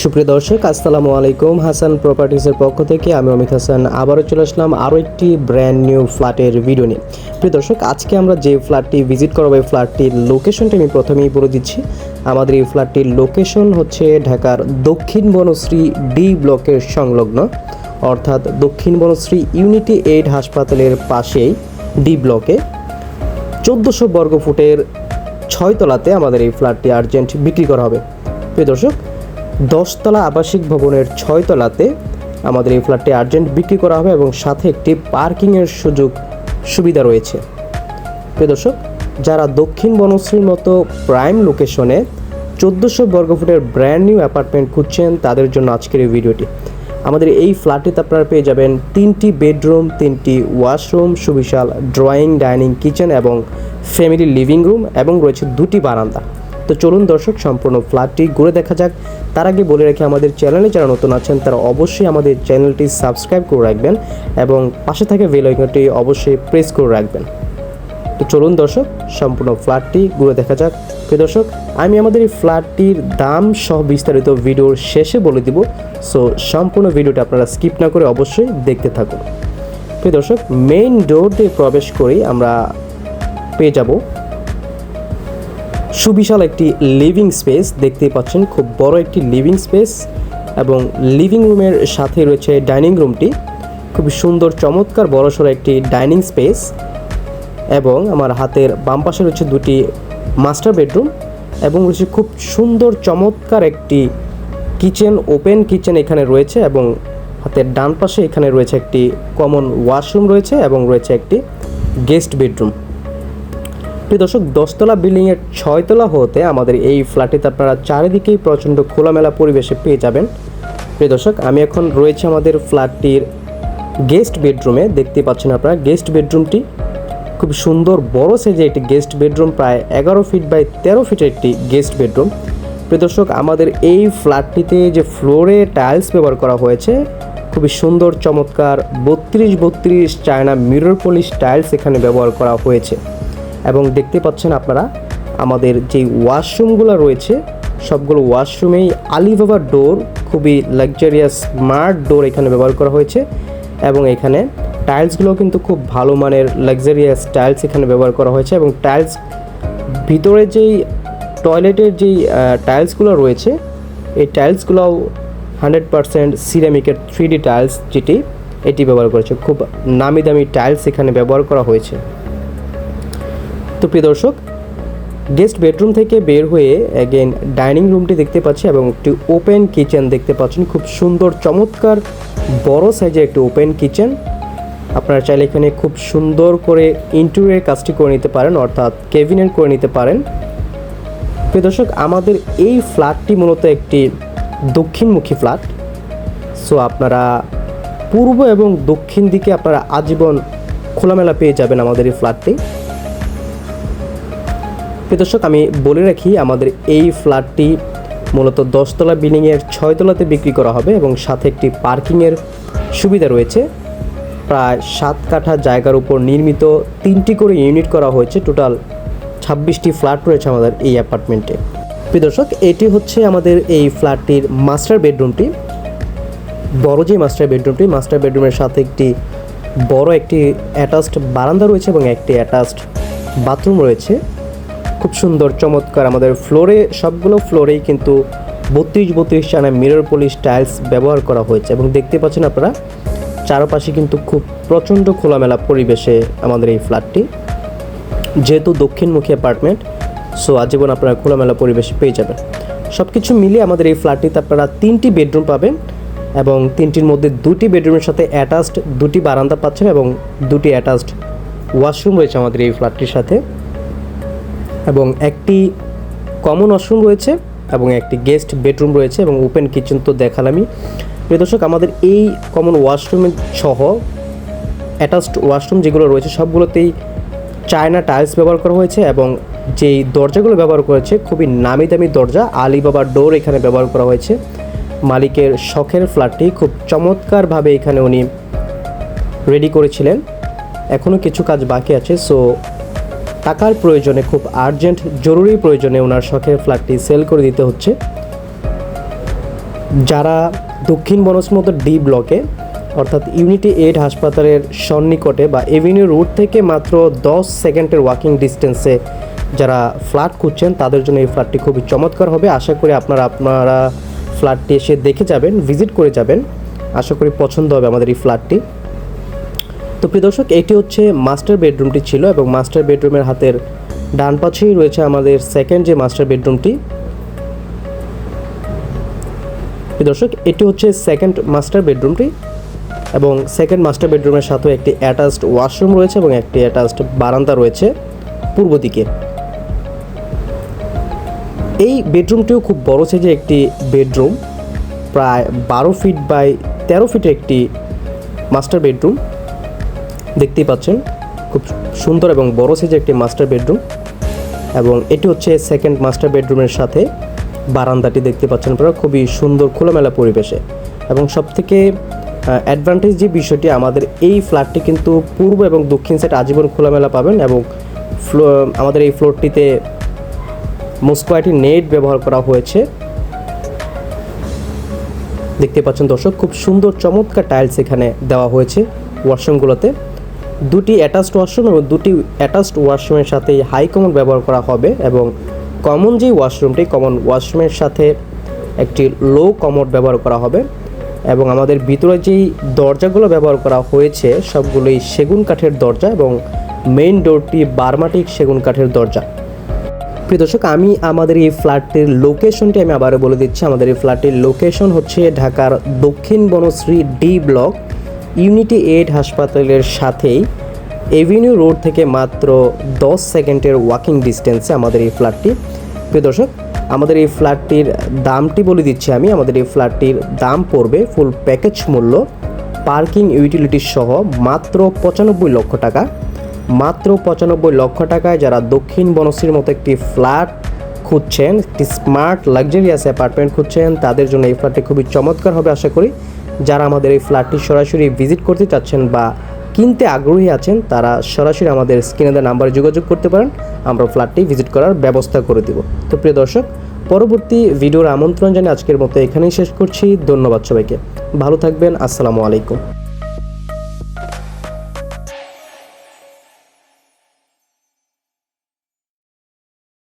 সুপ্রিয় দর্শক, আসসালামু আলাইকুম। হাসান প্রপার্টিসের পক্ষ থেকে আমি অমিত হাসান আবারও চলে আসলাম আরও একটি ব্র্যান্ড নিউ ফ্ল্যাটের ভিডিও নিয়ে। প্রিয় দর্শক, আজকে আমরা যে ফ্ল্যাটটি ভিজিট করব, এই ফ্ল্যাটটির লোকেশনটি আমি প্রথমেই বলে দিচ্ছি। আমাদের এই ফ্ল্যাটটির লোকেশন হচ্ছে ঢাকার দক্ষিণ বনশ্রী ডি ব্লকের সংলগ্ন, অর্থাৎ দক্ষিণ বনশ্রী ইউনিটি এইড হাসপাতালের পাশেই ডি ব্লকে। চোদ্দোশো বর্গ ফুটের ছয়তলাতে আমাদের এই ফ্ল্যাটটি আর্জেন্ট বিক্রি করা হবে। প্রিয় দর্শক দশতলা আবাসিক ভবনের ছয়তলাতে আমাদের এই ফ্ল্যাটটি আর্জেন্ট বিক্রি করা হবে এবং সাথে একটি পার্কিংয়ের সুযোগ সুবিধা রয়েছে। প্রিয় দর্শক, যারা দক্ষিণ বনশ্রীর মতো প্রাইম লোকেশনে চোদ্দোশো বর্গফুটের ব্র্যান্ড নিউ অ্যাপার্টমেন্ট খুঁজছেন, তাদের জন্য আজকের এই ভিডিওটি আমাদের এই ফ্ল্যাটটিতে আপনারা পেয়ে যাবেন তিনটি বেডরুম তিনটি ওয়াশরুম সুবিশাল ড্রয়িং ডাইনিং কিচেন এবং ফ্যামিলি লিভিং রুম এবং রয়েছে দুটি বারান্দা। তো চলুন দর্শক, সম্পূর্ণ ফ্ল্যাটটি ঘুরে দেখা যাক। তার আগে বলে রেখে, আমাদের চ্যানেলে যারা নতুন আছেন, তারা অবশ্যই আমাদের চ্যানেলটি সাবস্ক্রাইব করে রাখবেন এবং পাশে থাকা বেল অবশ্যই প্রেস করে রাখবেন। তো চলুন দর্শক, সম্পূর্ণ ফ্ল্যাটটি ঘুরে দেখা যাক। প্রিয় দর্শক, আমি আমাদের এই ফ্ল্যাটটির দাম সহ বিস্তারিত ভিডিওর শেষে বলে দিব। সো সম্পূর্ণ ভিডিওটা আপনারা স্কিপ না করে অবশ্যই দেখতে থাকুন। প্রিয় দর্শক মেইন ডোর দিয়ে প্রবেশ করেই আমরা পেয়ে যাব। সুবিশাল একটি লিভিং স্পেস দেখতেই পাচ্ছেন খুব বড় একটি লিভিং স্পেস এবং লিভিং রুমের সাথে রয়েছে ডাইনিং রুমটি খুবই সুন্দর, চমৎকার, বড়সড় একটি ডাইনিং স্পেস এবং আমার হাতের বাম পাশে রয়েছে দুটি মাস্টার বেডরুম এবং রয়েছে খুব সুন্দর, চমৎকার একটি কিচেন ওপেন কিচেন এখানে রয়েছে এবং হাতের ডান পাশে এখানে রয়েছে একটি কমন ওয়াশরুম রয়েছে এবং রয়েছে একটি গেস্ট বেডরুম প্রিয় দর্শক, দশতলা বিল্ডিংয়ের ছয়তলা হতে আমাদের এই ফ্ল্যাটটিতে আপনারা চারিদিকেই প্রচণ্ড খোলামেলা পরিবেশে পেয়ে যাবেন। প্রিয় দর্শক, আমি এখন রয়েছে আমাদের ফ্ল্যাটটির গেস্ট বেডরুমে। দেখতে পাচ্ছেন আপনারা, গেস্ট বেডরুমটি খুব সুন্দর বড় সাইজের একটি গেস্ট বেডরুম, প্রায় এগারো ফিট বাই তেরো ফিটের একটি গেস্ট বেডরুম। প্রিয় দর্শক, আমাদের এই ফ্ল্যাটটিতে যে ফ্লোরে টাইলস ব্যবহার করা হয়েছে, খুবই সুন্দর, চমৎকার, বত্রিশ বত্রিশ চায়না মিরর পলিশ টাইলস এখানে ব্যবহার করা হয়েছে। এবং দেখতে পাচ্ছেন আপনারা আমাদের যে ওয়াশরুমগুলো রয়েছে, সবগুলো ওয়াশরুমেই আলিবাবা ডোর খুবই লাক্সারিয়াস স্মার্ট ডোর এখানে ব্যবহার করা হয়েছে এবং এখানে টাইলসগুলো কিন্তু খুব ভালো মানের লাক্সারিয়াস টাইলস এখানে ব্যবহার করা হয়েছে এবং টাইলস ভিতরে যেই টয়লেটের যেই টাইলসগুলো রয়েছে, এই টাইলসগুলোও হান্ড্রেড পারসেন্ট সিরামিকের থ্রি ডি টাইলস যেটি, এটি ব্যবহার করেছে। খুব নামি দামি টাইলস এখানে ব্যবহার করা হয়েছে। তো প্রিয় দর্শক গেস্ট বেডরুম থেকে বের হয়ে অ্যাগেন ডাইনিং রুমটি দেখতে পাচ্ছি এবং একটি ওপেন কিচেন দেখতে পাচ্ছেন। খুব সুন্দর, চমৎকার, বড় সাইজের একটি ওপেন কিচেন আপনারা চাইলে এখানে খুব সুন্দর করে ইন্টেরিয়র কাজটি করে নিতে পারেন, অর্থাৎ কেবিনেট করে নিতে পারেন। প্রিয় দর্শক, আমাদের এই ফ্ল্যাটটি মূলত একটি দক্ষিণমুখী ফ্ল্যাট সো আপনারা পূর্ব এবং দক্ষিণ দিকে আপনারা আজীবন খোলামেলা পেয়ে যাবেন আমাদের এই ফ্ল্যাটটি প্রিয় দর্শক, আমি বলে রাখি, আমাদের এই ফ্ল্যাটটি মূলত দশতলা বিল্ডিংয়ের ছয়তলাতে বিক্রি করা হবে এবং সাথে একটি পার্কিংয়ের সুবিধা রয়েছে। প্রায় সাত কাঠা জায়গার উপর নির্মিত তিনটি করে ইউনিট করা হয়েছে। টোটাল ছাব্বিশটি ফ্ল্যাট রয়েছে আমাদের এই অ্যাপার্টমেন্টে। প্রিয় দর্শক, এটি হচ্ছে আমাদের এই ফ্ল্যাটটির মাস্টার বেডরুমটি। বড় যে মাস্টার বেডরুমটি। মাস্টার বেডরুমের সাথে একটি বড় একটি অ্যাটাচড বারান্দা রয়েছে এবং একটি অ্যাটাচড বাথরুম রয়েছে। খুব সুন্দর, চমৎকার। আমাদের ফ্লোরে, সবগুলো ফ্লোরেই কিন্তু বত্রিশ বত্রিশ চানা মিরর পলিশ টাইলস ব্যবহার করা হয়েছে এবং দেখতে পাচ্ছেন আপনারা, চারপাশে কিন্তু খুব প্রচণ্ড খোলামেলা পরিবেশে আমাদের এই ফ্ল্যাটটি যেহেতু দক্ষিণমুখী অ্যাপার্টমেন্ট সো আজীবন আপনারা খোলামেলা পরিবেশে পেয়ে যাবেন। সব কিছু মিলিয়ে আমাদের এই ফ্ল্যাটটিতে আপনারা তিনটি বেডরুম পাবেন এবং তিনটির মধ্যে দুটি বেডরুমের সাথে অ্যাটাচড দুটি বারান্দা পাচ্ছেন এবং দুটি অ্যাটাচড ওয়াশরুম রয়েছে আমাদের এই ফ্ল্যাটটির সাথে। এবং একটি কমন ওয়াশরুম রয়েছে এবং একটি গেস্ট বেডরুম রয়েছে এবং ওপেন কিচেন তো দেখালামই। প্রিয় দর্শক, আমাদের এই কমন ওয়াশরুমে সহ অ্যাটাচড ওয়াশরুম যেগুলো রয়েছে, সবগুলোতেই চায়না টাইলস ব্যবহার করা হয়েছে এবং যেই দরজাগুলো ব্যবহার করেছে, খুবই নামি দামি দরজা, আলিবাবার ডোর এখানে ব্যবহার করা হয়েছে। মালিকের শখের ফ্ল্যাটটি খুব চমৎকারভাবে এখানে উনি রেডি করেছিলেন। এখনও কিছু কাজ বাকি আছে সো টাকার প্রয়োজনে খুব আর্জেন্ট, জরুরি প্রয়োজনে ওনার শখের ফ্ল্যাটটি সেল করে দিতে হচ্ছে। যারা দক্ষিণ বনসমত ডি ব্লকে, অর্থাৎ ইউনিটি এইড হাসপাতালের সন্নিকটে বা এভিনিউ রুট থেকে মাত্র দশ সেকেন্ডের ওয়াকিং ডিস্টেন্সে যারা ফ্ল্যাট খুঁজছেন, তাদের জন্য এই ফ্ল্যাটটি খুবই চমৎকার হবে। আশা করি আপনারা আপনারা ফ্ল্যাটটি এসে দেখে যাবেন, ভিজিট করে যাবেন। আশা করি পছন্দ হবে আমাদের এই ফ্ল্যাটটি। তো প্রিয় দর্শক, এটি হচ্ছে মাস্টার বেডরুমটি ছিল এবং মাস্টার বেডরুমের হাতের ডান পাশেই রয়েছে আমাদের সেকেন্ড যে মাস্টার বেডরুমটি। প্রিয় দর্শক, এটি হচ্ছে সেকেন্ড মাস্টার বেডরুমটি এবং সেকেন্ড মাস্টার বেডরুমের সাথে একটি অ্যাটাচড ওয়াশরুম রয়েছে এবং একটি অ্যাটাচড বারান্দা রয়েছে পূর্ব দিকে। এই বেডরুমটিও খুব বড় সাইজের একটি বেডরুম, প্রায় বারো ফিট বাই তেরো ফিটের একটি মাস্টার বেডরুম। দেখতেই পাচ্ছেন, খুব সুন্দর এবং বড় সাইজের একটি মাস্টার বেডরুম এবং এটি হচ্ছে সেকেন্ড মাস্টার বেডরুমের সাথে বারান্দাটি দেখতে পাচ্ছেন আপনারা, খুবই সুন্দর খোলামেলা পরিবেশে। এবং সবথেকে অ্যাডভান্টেজ যে বিষয়টি, আমাদের এই ফ্ল্যাটটি কিন্তু পূর্ব এবং দক্ষিণ সাইড আজীবন খোলামেলা পাবেন এবং ফ্লো আমাদের এই ফ্লোরটিতে মোস্কোয়াইটি নেট ব্যবহার করা হয়েছে। দেখতে পাচ্ছেন দর্শক, খুব সুন্দর চমৎকার টাইলস এখানে দেওয়া হয়েছে ওয়াশরুমগুলোতে দুটি অ্যাটাচড ওয়াশরুম এবং দুটি অ্যাটাচড ওয়াশরুমের সাথে হাই কমন ব্যবহার করা হবে এবং কমন যে ওয়াশরুমটি, কমন ওয়াশরুমের সাথে একটি লো কমোড ব্যবহার করা হবে এবং আমাদের ভিতরে যেই দরজাগুলো ব্যবহার করা হয়েছে, সবগুলোই সেগুন কাঠের দরজা এবং মেইন ডোরটি বার্মাটিক সেগুন কাঠের দরজা। প্রিয় দর্শক, আমি আমাদের এই ফ্ল্যাটটির লোকেশনটি আমি আবারও বলে দিচ্ছি। আমাদের এই ফ্ল্যাটটির লোকেশন হচ্ছে ঢাকার দক্ষিণ Banasree D block unity aid হাসপাতালের সাথেই এভিনিউ রোড থেকে মাত্র দশ সেকেন্ডের ওয়াকিং ডিস্টেন্সে আমাদের এই ফ্ল্যাটটি প্রিয় দর্শক, আমাদের এই ফ্ল্যাটটির দামটি বলে দিচ্ছি আমি। আমাদের এই ফ্ল্যাটটির দাম পড়বে ফুল প্যাকেজ মূল্য পার্কিং ইউটিলিটিস সহ মাত্র পঁচানব্বই লক্ষ টাকা। মাত্র পঁচানব্বই লক্ষ টাকায় যারা দক্ষিণ বনশ্রীর মতো একটি ফ্ল্যাট খুঁজছেন, একটি স্মার্ট লাক্সারিয়াস অ্যাপার্টমেন্ট খুঁজছেন, তাদের জন্য এই ফ্ল্যাটটি খুবই চমৎকার হবে আশা করি। যারা আমাদের এই ফ্ল্যাটটি সরাসরি ভিজিট করতে চাচ্ছেন বা কিনতে আগ্রহী আছেন, তারা সরাসরি আমাদের স্ক্রিনে নাম্বারে যোগাযোগ করতে পারেন। আমরা ফ্ল্যাটটি ভিজিট করার ব্যবস্থা করে দেব। তো প্রিয় দর্শক, পরবর্তী ভিডিওর আমন্ত্রণ জানিয়ে আজকের মতো এখানেই শেষ করছি। ধন্যবাদ সবাইকে। ভালো থাকবেন। আসসালামু আলাইকুম।